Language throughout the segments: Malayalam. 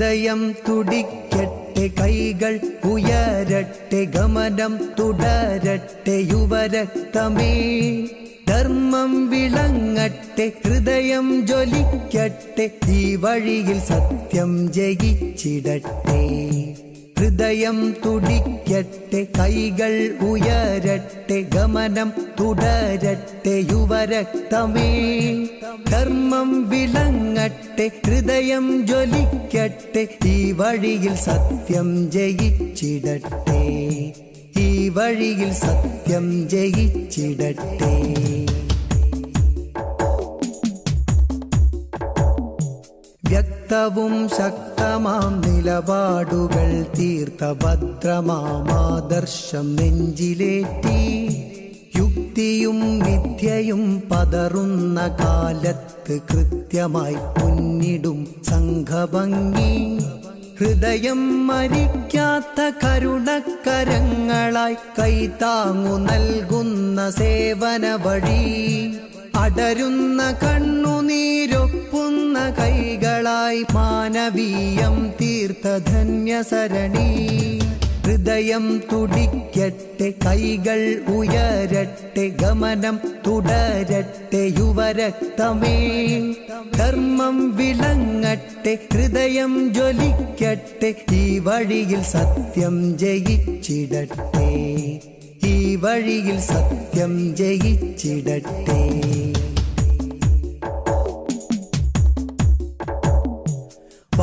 ഹൃദയം തുടിക്കട്ടെ കൈകൾ ഉയരട്ടെ ഗമനം തുടരട്ടെ യുവരക്തമേ. ധർമ്മം വിളങ്ങട്ടെ ഹൃദയം ജ്വലിക്കട്ടെ ഈ വഴിയിൽ സത്യം ജയിച്ചിടട്ടെ. ഹൃദയം തുടിക്കട്ടെ കൈകൾ ഉയരട്ടെ ഗമനം തുടരട്ടെ യുവരക്തമേ. ധർമ്മം വിളങ്ങട്ടെ ഹൃദയം ജ്വലിക്കട്ടെ ഈ വഴിയിൽ സത്യം ജയിച്ചിടട്ടെ. ഈ വഴിയിൽ സത്യം ജയിച്ചിടട്ടെ. വ്യക്തവും ശക്തമാം നിലപാടുകൾ തീർത്ത ഭദ്രമാമാദർശം നെഞ്ചിലേറ്റി. യുക്തിയും വിദ്യയും പതറുന്ന കാലത്ത് കൃത്യമായി മുന്നിടും സംഘഭംഗി. ഹൃദയം മരിക്കാത്ത കരുണക്കരങ്ങളായി കൈതാങ്ങു നൽകുന്ന സേവന വഴി അടരുന്ന കണ്ണുനീരൊപ്പുന്ന കൈകളായി മാനവീയം തീർത്ത ധന്യസരണി ഹൃദയം തുടിക്കട്ടെ കൈകൾ ഉയരട്ടെ ഗമനം തുടരട്ടെ യുവരക്തമേ. ധർമ്മം വിളങ്ങട്ടെ ഹൃദയം ജ്വലിക്കട്ടെ ഈ വഴിയിൽ സത്യം ജയിച്ചിടട്ടെ. ഈ വഴിയിൽ സത്യം ജയിച്ചിടട്ടെ.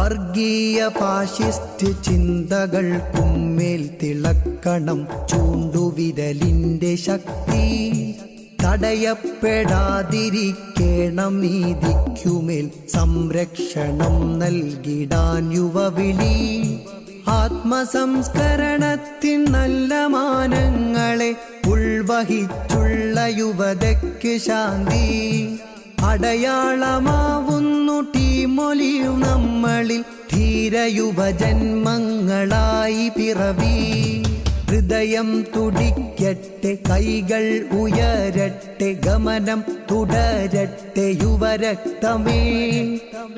വർഗീയ ഫാഷിസ്റ്റ് ചിന്തകൾക്കുമേൽ തിളക്കണം. ചൂണ്ടുവിരലിന്റെ ശക്തി തടയപ്പെടാതിരിക്കണം. നീതിക്കുമേൽ സംരക്ഷണം നൽകിടാൻ യുവവിളി. ആത്മസംസ്കരണത്തിൻ നല്ല മാനങ്ങളെ ഉൾവഹിച്ചുള്ള യുവതയ്ക്ക് ശാന്തി. അടയാളമാവുന്നു ടീമൊലിയും നമ്മളിൽ ധീരയുവജന്മങ്ങളായി പിറവി. ഹൃദയം തുടിക്കട്ടെ കൈകൾ ഉയരട്ടെ ഗമനം തുടരട്ടെ യുവരക്തമേ.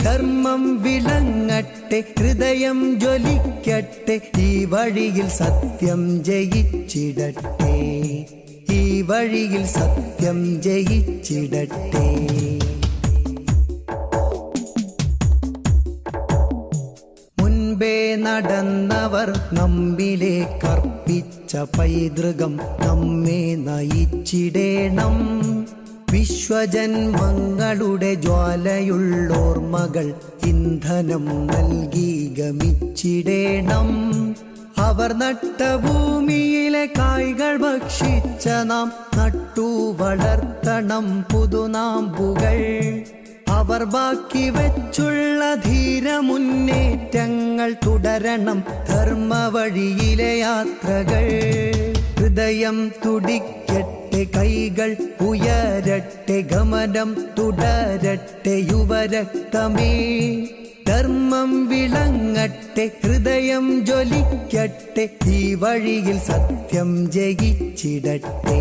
ധർമ്മം വിളങ്ങട്ടെ ഹൃദയം ജ്വലിക്കട്ടെ ഈ വഴിയിൽ സത്യം ജയിച്ചിടട്ടെ. ഈ വഴിയിൽ സത്യം ജയിച്ചിടട്ടെ. നടന്നവർ നമ്മിലെ കർപ്പിച്ച പൈതൃകം നമ്മെ നയിച്ചിടേണം. വിശ്വജന്മങ്ങളുടെ ജ്വാലയുള്ളോർമ്മകൾ ഇന്ധനം നൽകി ഗമിച്ചിടേണം. അവർ നട്ട ഭൂമിയിലെ കായ്കൾ ഭക്ഷിച്ച നാം നട്ടു വളർത്തണം പുതുനാമ്പുകൾ. അവർ ബാക്കി വെച്ചുള്ള ധീര മുന്നേറ്റങ്ങൾ തുടരണം ധർമ്മ വഴിയിലെ യാത്രകൾ. ഹൃദയം തുടിക്കട്ടെ കൈകൾ ഉയരട്ടെ ഗമനം തുടരട്ടെ യുവരക്തമേ. ധർമ്മം വിളങ്ങട്ടെ ഹൃദയം ജ്വലിക്കട്ടെ ഈ വഴിയിൽ സത്യം ജയിച്ചിടട്ടെ.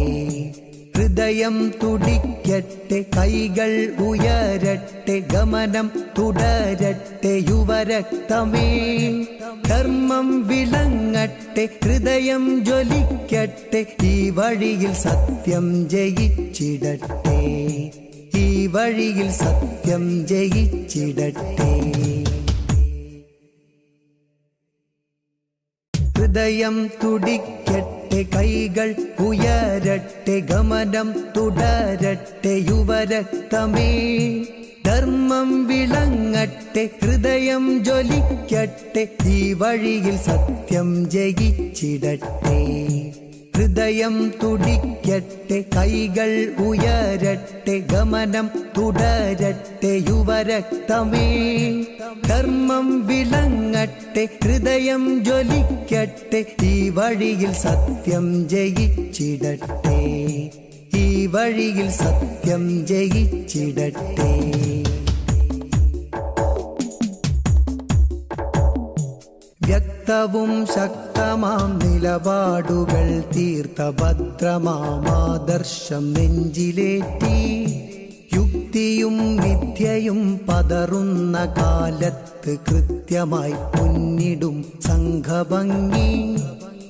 ഹൃദയം തുടിക്കട്ടെ കൈകൾ ഉയരട്ടെ ഗമനം തുടരട്ടെ യുവരക്തമേ. ധർമ്മം വിളങ്ങട്ടെ ഹൃദയം ജ്വലിക്കട്ടെ ഈ വഴിയിൽ സത്യം ജയിച്ചിടട്ടെ. ഈ വഴിയിൽ സത്യം ജയിച്ചിടട്ടെ. ഹൃദയം തുടിക്കട്ടെ കൈകൾ ഉയരട്ടെ ഗമനം തുടരട്ടെ യുവരക്തമേ. ധർമ്മം വിളങ്ങട്ടെ ഹൃദയം ജ്വലിക്കട്ടെ ഈ വഴിയിൽ സത്യം ജയിച്ചിടട്ടെ. ഹൃദയം തുടിക്കട്ടെ കൈകൾ ഉയരട്ടെ ഗമനം തുടരട്ടെ യുവരക്തമേ. ധർമ്മം വിളങ്ങട്ടെ ഹൃദയം ജ്വലിക്കട്ടെ ഈ വഴിയിൽ സത്യം ജയിച്ചിടട്ടെ. ഈ വഴിയിൽ സത്യം ജയിച്ചിടട്ടെ. വ്യക്തവും ശക്തമാം നിലപാടുകൾ തീർത്ത ഭദ്രമാമാദർശം നെഞ്ചിലേറ്റി. യുക്തിയും വിദ്യയും പതറുന്ന കാലത്ത് കൃത്യമായി പൊന്നിടും സംഘഭംഗി.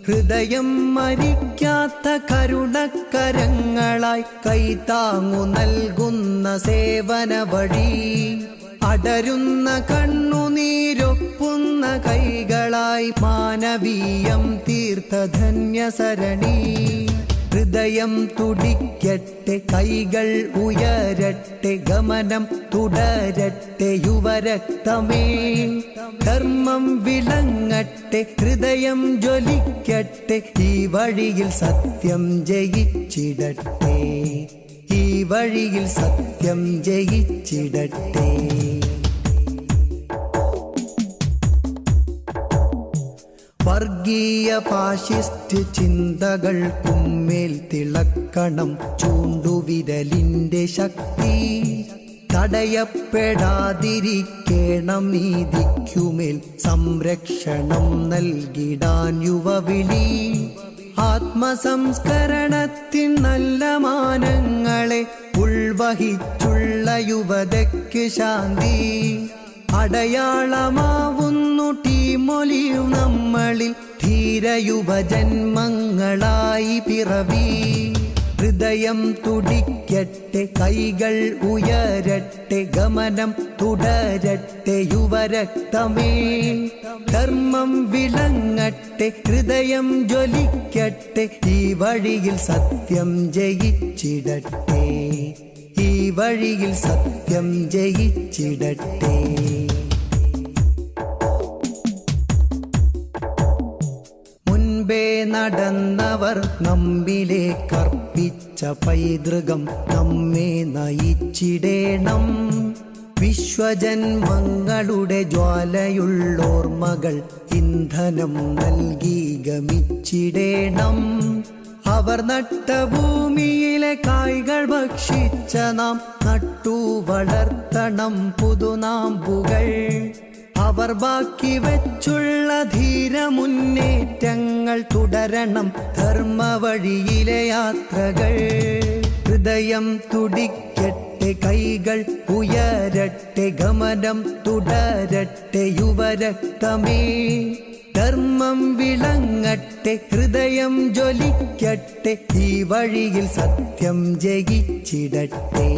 ഹൃദയം മരിക്കാത്ത കരുണക്കരങ്ങളായി കൈതാങ്ങു നൽകുന്ന സേവന വഴി. അടരുന്ന കണ്ണുനീരൊപ്പുന്ന കൈകളായി മാനവീയം തീർത്ഥധന്യസരണി ഹൃദയം തുടിക്കട്ടെ കൈകൾ ഉയരട്ടെ ഗമനം തുടരട്ടെ യുവരക്തമേ. ധർമ്മം വിളങ്ങട്ടെ ഹൃദയം ജ്വലിക്കട്ടെ ഈ വഴിയിൽ സത്യം ജയിച്ചിടട്ടെ. ഈ വഴിയിൽ സത്യം ജയിച്ചിടട്ടെ. വർഗീയ ഫാഷിസ്റ്റ് ചിന്തകൾക്കുമേൽ തിളക്കണം ചൂണ്ടുവിരലിന്റെ ശക്തി. തടയപ്പെടാതിരിക്കണം നീതിക്കുമേൽ സംരക്ഷണം നൽകിടാൻ യുവവിളി. ആത്മസംസ്കരണത്തിൻ നല്ല മാനങ്ങളെ ഉൾവഹിച്ചുള്ള യുവതയ്ക്ക് ശാന്തി. അടയാളമാവുന്നു ടീമൊലിയും നമ്മളിൽ ധീരയുവജന്മങ്ങളായി പിറവി. ഹൃദയം തുടിക്കട്ടെ കൈകൾ ഉയരട്ടെ ഗമനം തുടരട്ടെ യുവരക്തമേ. ധർമ്മം വിളങ്ങട്ടെ ഹൃദയം ജ്വലിക്കട്ടെ ഈ വഴിയിൽ സത്യം ജയിച്ചിടട്ടെ. ഈ വഴിയിൽ സത്യം ജയിച്ചിടട്ടെ. നടന്നവർ നമ്മിലെ കർപ്പിച്ച പൈതൃകം നമ്മെ നയിച്ചിടേണം. വിശ്വജന്മങ്ങളുടെ ജ്വാലയുള്ളോർമ്മകൾ ഇന്ധനം നൽകി ഗമിച്ചിടേണം. അവർ നട്ട ഭൂമിയിലെ കായ്കൾ ഭക്ഷിച്ച നാം നട്ടു വളർത്തണം പുതുനാമ്പുകൾ. അവർ ബാക്കി വെച്ചുള്ള ധീര മുന്നേറ്റങ്ങൾ തുടരണം ധർമ്മ വഴിയിലെ യാത്രകൾ. ഹൃദയം തുടിക്കട്ടെ കൈകൾ ഉയരട്ടെ ഗമനം തുടരട്ടെ യുവരക്തമേ. ധർമ്മം വിളങ്ങട്ടെ ഹൃദയം ജ്വലിക്കട്ടെ ഈ വഴിയിൽ സത്യം ജയിച്ചിടട്ടെ.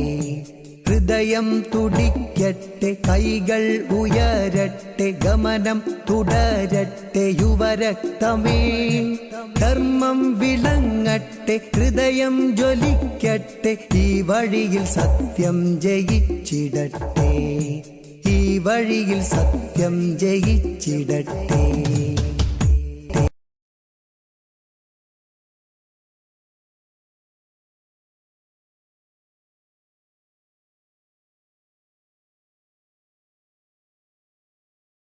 ഹൃദയം തുടിക്കട്ടെ കൈകൾ ഉയരട്ടെ ഗമനം തുടരട്ടെ യുവരക്തമേ. ധർമ്മം വിളങ്ങട്ടെ ഹൃദയം ജ്വലിക്കട്ടെ ഈ വഴിയിൽ സത്യം ജയിച്ചിടട്ടെ. ഈ വഴിയിൽ സത്യം ജയിച്ചിടട്ടെ.